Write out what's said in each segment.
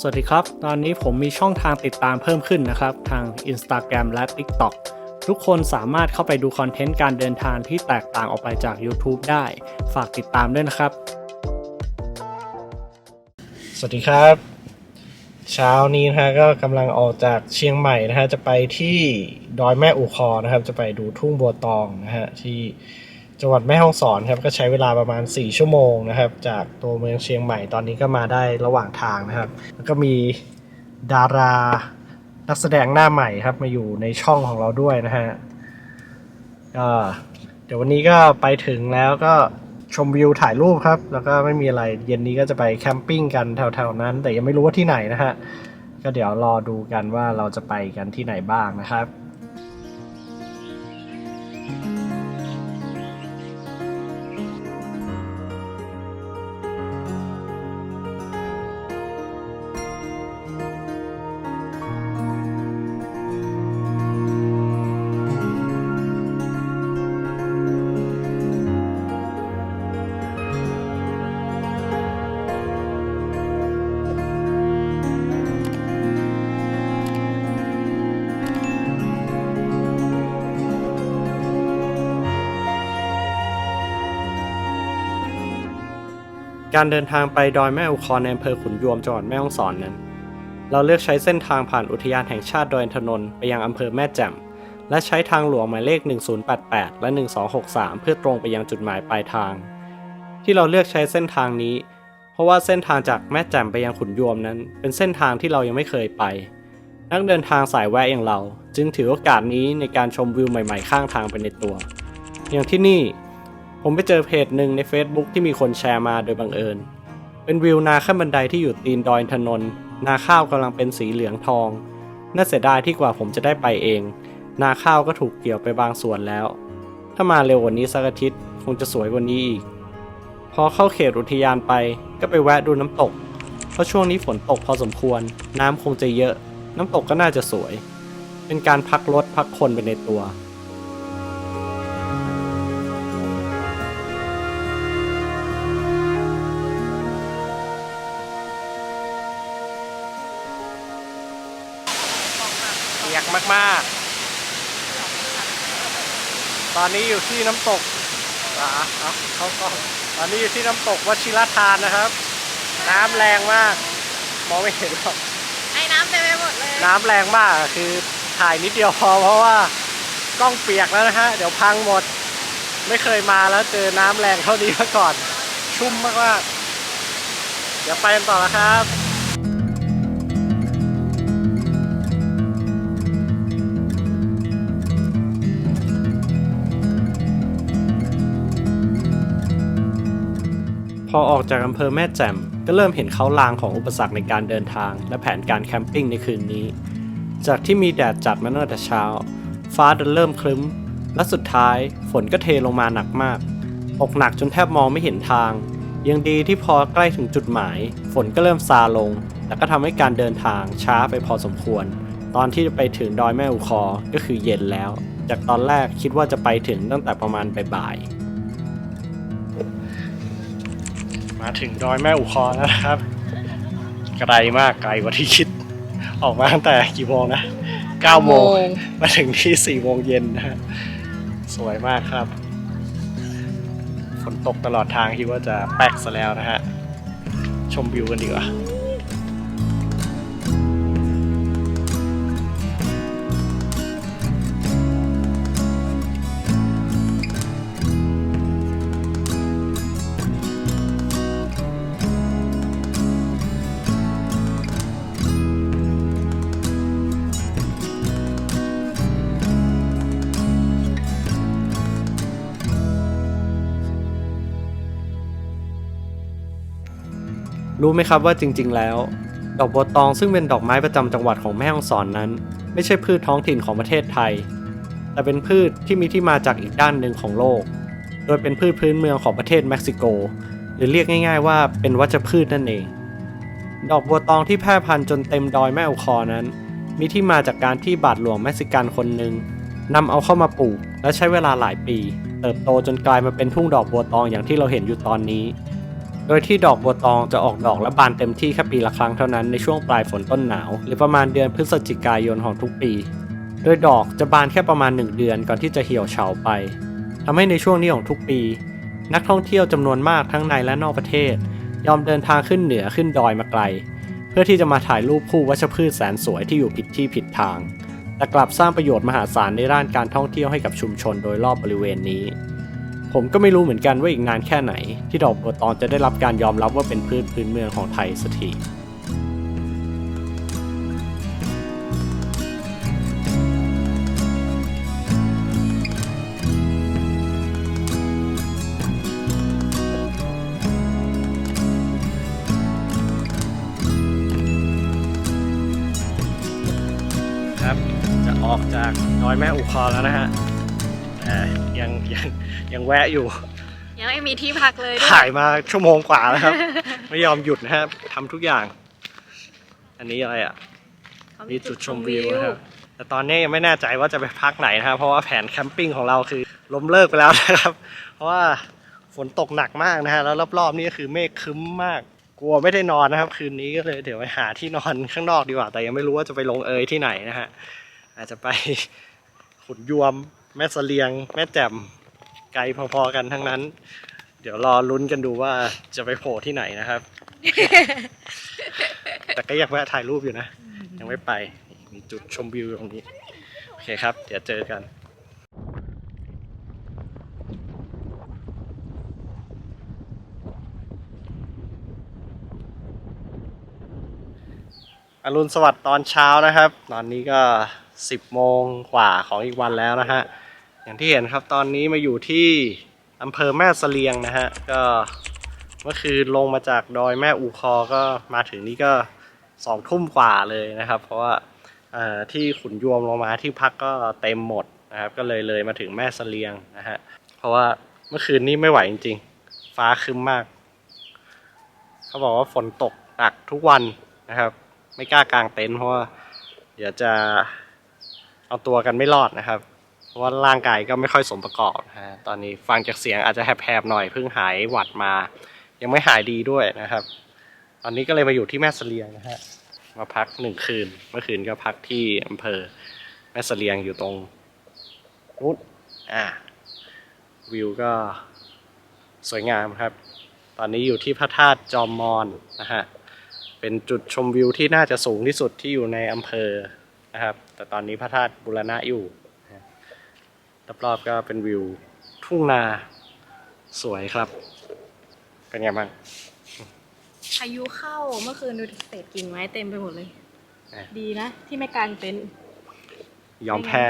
สวัสดีครับ ตอนนี้ผมมีช่องทางติดตามเพิ่มขึ้นนะครับ ทาง Instagram และ TikTok ทุกคนสามารถเข้าไปดูคอนเทนต์การเดินทางที่แตกต่างออกไปจาก YouTube ได้ ฝากติดตามด้วยนะครับ สวัสดีครับ เช้านี้นะฮะก็กำลังออกจากเชียงใหม่นะฮะจะไปที่ดอยแม่อูคอนะครับ จะไปดูทุ่งบัวตองนะฮะที่ จังหวัดแม่ฮ่องสอนครับก็ใช้เวลาประมาณ 4 ชั่วโมงนะครับ จากตัวเมืองเชียงใหม่ตอนนี้ก็มาได้ระหว่างทางนะครับ แล้วก็มีดารานักแสดงหน้าใหม่ครับ มาอยู่ในช่องของเราด้วยนะฮะก็เดี๋ยววันนี้ก็ไปถึงแล้วก็ชมวิวถ่ายรูปครับ แล้วก็ไม่มีอะไรเย็นนี้ก็จะไปแคมปิ้งกันแถวๆนั้น แต่ยังไม่รู้ว่าที่ไหนนะฮะก็เดี๋ยวรอดูกันว่าเราจะไปกันที่ไหนบ้างนะครับ การเดินทางไปดอยแม่อุคอในอำเภอขุนยวมจังหวัดแม่ฮ่องสอนนั้น เราเลือกใช้เส้นทางผ่านอุทยานแห่งชาติดอยอินทนนท์ไปยังอำเภอแม่แจ่มและใช้ทางหลวงหมายเลข 1088 และ 1263 เพื่อตรงไปยังจุดหมายปลายทาง ที่เราเลือกใช้เส้นทางนี้ เพราะว่าเส้นทางจากแม่แจ่มไปยังขุนยวมนั้น เป็นเส้นทางที่เรายังไม่เคยไป นักเดินทางสายแวะอย่างเรา จึงถือโอกาสนี้ในการชมวิวใหม่ ๆ ข้างทางไปในตัว อย่างที่นี่ ผมไปเจอเพจหนึ่งใน Facebook ที่มีคนแชร์มาโดยบังเอิญ เป็นวิวนาขั้นบันไดที่อยู่ตีนดอยอินนนท์นาข้าวกำลังเป็นสีเหลืองทอง น่าเสียดายที่กว่าผมจะได้ไปเอง นาข้าวก็ถูกเกี่ยวไปบางส่วนแล้ว ถ้ามาเร็วกว่านี้สักอาทิตย์คงจะสวยกว่านี้อีก พอเข้าเขตอุทยานไปก็ไปแวะดูน้ำตก เพราะช่วงนี้ฝนตกพอสมควร น้ำคงจะเยอะ น้ำตกก็น่าจะสวย เป็นการพักรถพักคนไปในตัว มากๆตอนนี้อยู่ที่น้ำตกอ่าเอาเข้ากล้องตอนนี้อยู่ที่น้ำตกวชิรทานนะครับ น้ำแรงมาก มองไม่เห็นหรอกไอ้น้ำเต็มไปหมดเลย น้ำแรงมากอะคือถ่ายนิดเดียวพอเพราะว่ากล้องเปียกแล้วนะฮะ เดี๋ยวพังหมด ไม่เคยมาแล้วเจอน้ำแรงเท่านี้มาก่อน ชุ่มมากๆเดี๋ยวไปกันต่อนะครับ พอออกจากอำเภอแม่แจ่มก็เริ่มเห็นเขาลางของอุปสรรคในการเดินทาง และแผนการแคมปิ้งในคืนนี้ จากที่มีแดดจัดมาตั้งแต่เช้า ฟ้าดันเริ่มครึ้ม และสุดท้ายฝนก็เทลงมาหนักมากตกหนักจนแทบมองไม่เห็นทาง ยังดีที่พอใกล้ถึงจุดหมาย ฝนก็เริ่มซาลง และก็ทำให้การเดินทางช้าไปพอสมควร ตอนที่จะไปถึงดอยแม่อุคอก็คือเย็นแล้ว จากตอนแรกคิดว่าจะไปถึงตั้งแต่ประมาณบ่ายๆ มาถึงดอยแม่อุคอแล้วนะครับ ไกลมากไกลกว่าที่คิด ออกมาตั้งแต่กี่โมงนะ9โมงมาถึงที่4โมงเย็นนะฮะสวยมากครับ ฝนตกตลอดทางคิดว่าจะแป๊กซะแล้วนะฮะ ชมวิวกันดีกว่า รู้ไหมครับว่าจริง ๆ แล้ว ดอกบัวตองซึ่งเป็นดอกไม้ประจำจังหวัดของแม่ฮ่องสอนนั้น ไม่ใช่พืชท้องถิ่นของประเทศไทย แต่เป็นพืชที่มีที่มาจากอีกด้านหนึ่งของโลก โดยเป็นพืชพื้นเมืองของประเทศเม็กซิโก หรือเรียกง่าย ๆ ว่าเป็นวัชพืชนั่นเอง ดอกบัวตองที่แพร่พันธุ์จนเต็มดอยแม่อุคอนั้น มีที่มาจากการที่บาทหลวงเม็กซิกันคนหนึ่งนำเอาเข้ามาปลูก และใช้เวลาหลายปี เติบโตจนกลายมาเป็นทุ่งดอกบัวตองอย่างที่เราเห็นอยู่ตอนนี้ โดยที่ดอกบัวตองจะออกดอกและบานเต็มที่แค่ปีละครั้งเท่านั้นในช่วงปลายฝนต้นหนาว หรือประมาณเดือนพฤศจิกายนของทุกปี โดยดอกจะบานแค่ประมาณ 1 เดือนก่อนที่จะเหี่ยวเฉาไปทำให้ในช่วงนี้ของทุกปี นักท่องเที่ยวจำนวนมากทั้งในและนอกประเทศ ยอมเดินทางขึ้นเหนือขึ้นดอยมาไกล เพื่อที่จะมาถ่ายรูปคู่วัชพืชแสนสวยที่อยู่ผิดที่ผิดทางแต่กลับสร้างประโยชน์มหาศาลในด้านการท่องเที่ยวให้กับชุมชนโดยรอบบริเวณนี้ ผมก็ไม่รู้เหมือนกันว่าอีกนานแค่ไหน ที่ดอกบัวตองจะได้รับการยอมรับว่าเป็นพืชพื้นเมืองของไทยสักทีครับจะออกจากดอยแม่อุคอแล้วนะฮะ แต่ยังยังยังแวะอยู่ ยังไม่มีที่พักเลยด้วยถ่ายมาชั่วโมงกว่าแล้วครับ ไม่ยอมหยุดนะครับทำทุกอย่าง อันนี้อะไรอะเขามีจุดชมวิวนะครับแต่ตอนนี้ยังไม่แน่ใจว่าจะไปพักไหนนะครับ เพราะว่าแผนแคมปิ้งของเราคือล้มเลิกไปแล้วนะครับ เพราะว่าฝนตกหนักมากนะฮะแล้วรอบๆนี่ก็คือเมฆครึ้มมาก กลัวไม่ได้นอนนะครับ คืนนี้ก็เลยเดี๋ยวไปหาที่นอนข้างนอกดีกว่า แต่ยังไม่รู้ว่าจะไปลงเอยที่ไหนนะฮะอาจจะไปขุนยวม แม่เสลียง แม่แจ่มไกลพอๆกันทั้งนั้น เดี๋ยวรอลุ้นกันดูว่าจะไปโผล่ที่ไหนนะครับ แต่ก็อยากแวะถ่ายรูปอยู่นะ ยังไม่ไปมีจุดชมวิวตรงนี้ โอเคครับ เดี๋ยวเจอกันอรุณสวัสดิ์ตอนเช้านะครับ ตอนนี้ก็ 10 โมงกว่าของอีกวันแล้วนะฮะ อย่างที่เห็นครับตอนนี้มาอยู่ที่อำเภอแม่เสลียงนะฮะก็เมื่อคืนลงมาจากดอยแม่อูคอก็มาถึงนี่ก็สองทุ่มกว่าเลยนะครับ เพราะว่าที่ขุนยวมลงมาที่พักก็เต็มหมดนะครับ ก็เลยเลยมาถึงแม่เสลียงนะฮะเพราะว่าเมื่อคืนนี้ไม่ไหวจริงๆ ฟ้าครึ้มมาก เขาบอกว่าฝนตกหนักทุกวันนะครับ ไม่กล้ากางเต็นท์เพราะว่าเดี๋ยวจะเอาตัวกันไม่รอดนะครับ ราะว่าร่างกายก็ไม่ค่อยสมประกอบนะฮะตอนนี้ฟังจากเสียงอาจจะแหบๆหน่อยเพิ่งหายหวัดมา ยังไม่หายดีด้วยนะครับ ตอนนี้ก็เลยมาอยู่ที่แม่เสลียงนะฮะมาพักหนึ่งคืน เมื่อคืนก็พักที่อำเภอแม่เสลียงอยู่ตรงนู้นอ่าวิวก็สวยงามครับ ตอนนี้อยู่ที่พระธาตุจอมมอนนะฮะเป็นจุดชมวิวที่น่าจะสูงที่สุดที่อยู่ในอำเภอนะครับ แต่ตอนนี้พระธาตุบูรณะอยู่ รอบๆก็เป็นวิวทุ่งนาสวยครับ เป็นไงบ้างพายุเข้าเมื่อคืนดูเศษกิ่งไม้เต็มไปหมดเลยอะดีนะ ที่ไม่กางเต็นท์ยอมแพ้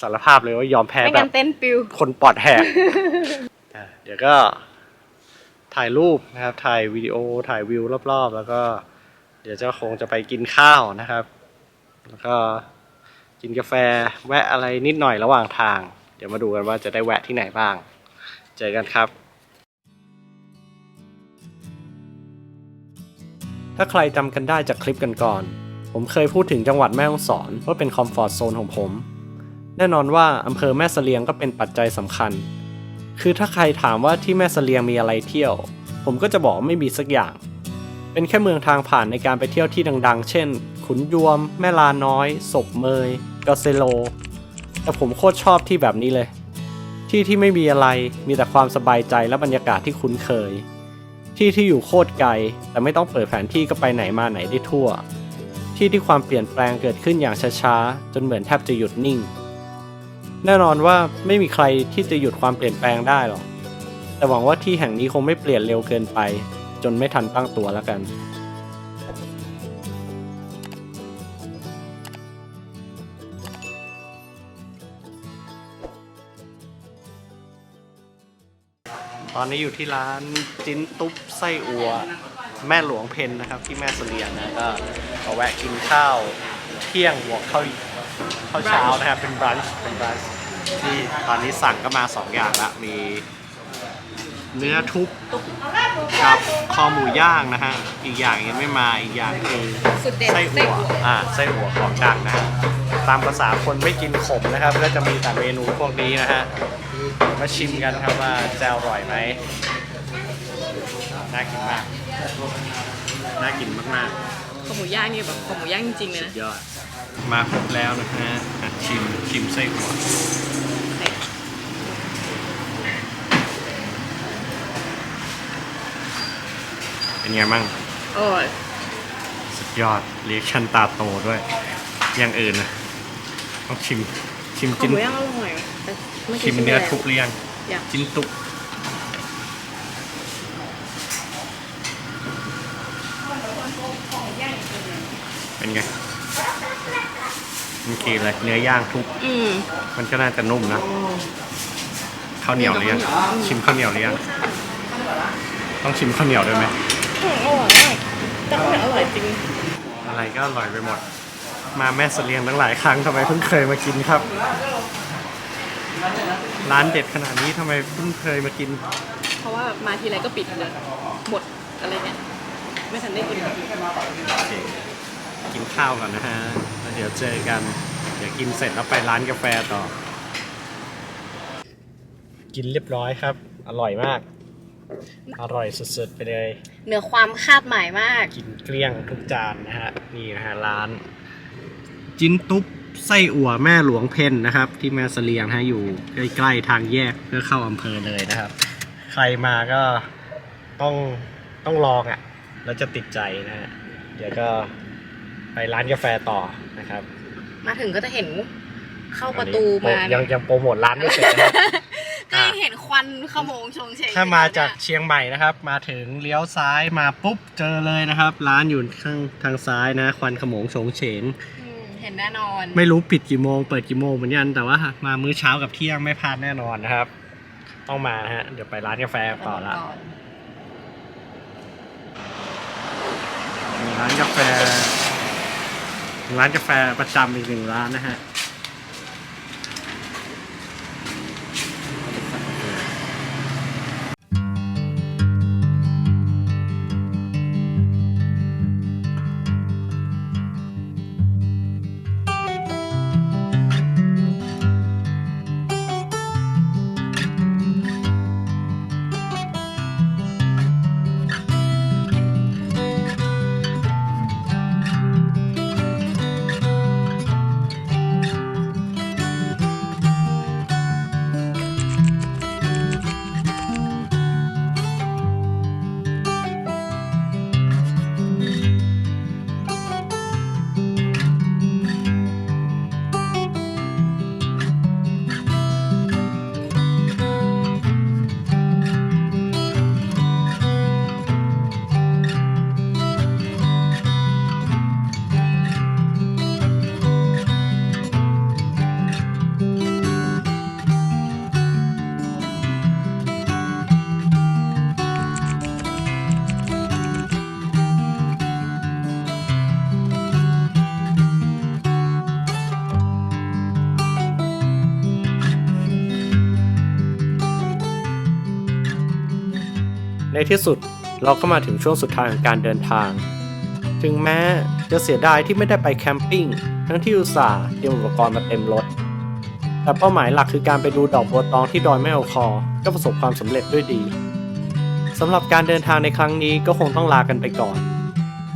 สารภาพเลยว่ายอมแพ้ไม่แบงั้บนเต็นท์ปิว คนปอดแหกอะเดี๋ยวก็ถ่ายรูปนะครับ ถ่ายวิดีโอถ่ายวิวรอบๆ แล้วก็ เดี๋ยวจะคงจะไปกินข้าวนะครับ แล้วก็กินกาแฟแวะอะไรนิดหน่อยระหว่างทางเดี๋ยวมาดูกันว่าจะได้แวะที่ไหนบ้าง เจอกันครับ ถ้าใครจำกันได้จากคลิปกันก่อน ผมเคยพูดถึงจังหวัดแม่ฮ่องสอนว่าเป็นคอมฟอร์ทโซนของผม แน่นอนว่าอำเภอแม่เสลียงก็เป็นปัจจัยสำคัญ คือถ้าใครถามว่าที่แม่เสลียงมีอะไรเที่ยว ผมก็จะบอกว่าไม่มีสักอย่าง เป็นแค่เมืองทางผ่านในการไปเที่ยวที่ดัง ๆ เช่น ขุนยวม แม่ลาน้อย ศพเมยกาเซโล แต่ผมโคตรชอบที่แบบนี้เลย ที่ที่ไม่มีอะไรมีแต่ความสบายใจและบรรยากาศที่คุ้นเคย ที่ที่อยู่โคตรไกล แต่ไม่ต้องเปิดแผนที่ก็ไปไหนมาไหนได้ทั่ว ที่ที่ความเปลี่ยนแปลงเกิดขึ้นอย่างช้าๆจนเหมือนแทบจะหยุดนิ่ง แน่นอนว่าไม่มีใครที่จะหยุดความเปลี่ยนแปลงได้หรอกแต่หวังว่าที่แห่งนี้คงไม่เปลี่ยนเร็วเกินไป จนไม่ทันตั้งตัวแล้วกัน อนนี้อยู่ที่ร้านจิ้นตุ๊บไส้อัว แม่หลวงเพนนะครับที่แม่เสลียงนะก็มาแวะกินข้าวเที่ยงบวกข้าวข้าวเช้านะครับเป็นบรันช์เป็นบรันช์ที่ตอนนี้สั่งก็มาสองอย่างละมีเนื้อทุบกับคอหมูย่างนะฮะ อีกอย่างยังไม่มาอีกอย่างคือสุดเด็ดไส้อั่วอ่าไส้อั่วของดังนะฮะตามภาษาคนไม่กินขมนะครับ ก็จะมีแต่เมนูพวกนี้นะฮะ มาชิมกันครับว่าจะอร่อยไหมน่ากินมาก น่ากินมากขอหมูย่างนี่แบบขอหมูย่างจริงๆเลยนะๆยอด มาครบแล้วนะฮะอะชิมชิมไส้หัวเป็นไงมั่ง โอ้ยสุดยอดเรียกชันตาโตด้วย อย่างอื่นนะต้องชิมชิมขอจิ้นหมูย่างอร่อยแต่ไม่กิชิมเนื้อทุบบเรียงอยากจิ้นตุกเป็นไงมันคืออะไรเนื้อย่างทุบอืมมันก็น่าจะนุ่มนะข้าวเหนียวหรือยังชิมข้าวเหนียวหรือยังต้องชิมข้าวเหนียวด้วยไหมอืมอร่อยมากแต่ข้าวเหนียวอร่อยจริง อะไรก็อร่อยไปหมด มาแม่เสลียงตั้งหลายครั้งทำไมเพิ่งเคยมากินครับ ร้านเด็ดขนาดนี้ทำไมเพิ่งเคยมากิน เพราะว่ามาทีไรก็ปิดเลยหมดอะไรเงี้ยไม่ทันได้กินกินข้าวก่อนนะฮะแล้วเดี๋ยวเจอกัน เดี๋ยวกินเสร็จแล้วไปร้านกาแฟต่อ กินเรียบร้อยครับ อร่อยมาก อร่อยสุดๆไปเลย เหนือความคาดหมายมาก กินเกลี้ยงทุกจานนะฮะ นี่นะฮะร้าน จินตุ๊บ ไส้อั่วแม่หลวงเพนนะครับ ที่แม่เสลียงนะฮะอยู่ใกล้ๆทางแยกเพื่อเข้าอำเภอเลยนะครับ ใครมาก็ต้องต้องลองอะแล้วจะติดใจนะฮะเดี๋ยวก็ไปร้านกาแฟต่อนะครับมาถึงก็จะเห็นเข้าประตูอันมานี้ยังยังโปรโมทร้านไม่เสร็จนะครับ ก็ยังเห็นควันขโมงชงเฉงถ้ามาจากเชียงใหม่นะครับ มาถึงเลี้ยวซ้ายมาปุ๊บเจอเลยนะครับ ร้านอยู่ข้างทางซ้ายนะ ควันขโมงโฉงเฉงอืม เห็นแน่นอน ไม่รู้ปิดกี่โมงเปิดกี่โมงเหมือนกันแต่ว่า มามื้อเช้ากับเที่ยงไม่พลาดแน่นอนนะครับ ต้องมานะฮะเดี๋ยวไปร้านกาแฟต่อละร้านกาแฟ ร้านกาแฟประจำอีกหนึ่งร้านนะฮะ ที่สุดเราก็มาถึงช่วงสุดท้ายของการเดินทาง ถึงแม้จะเสียดายที่ไม่ได้ไปแคมปิ้งทั้งที่อุตส่าห์เตรียมอุปกรณ์มาเต็มรถ แต่เป้าหมายหลักคือการไปดูดอกบัวตองที่ดอยแม่โอคอ ก็ประสบความสำเร็จด้วยดีสำหรับการเดินทางในครั้งนี้ก็คงต้องลากันไปก่อน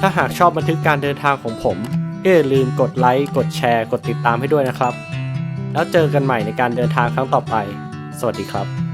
ถ้าหากชอบบันทึกการเดินทางของผมก็อย่าลืมกดไลค์ กดแชร์ กดติดตามให้ด้วยนะครับ แล้วเจอกันใหม่ในการเดินทางครั้งต่อไป สวัสดีครับ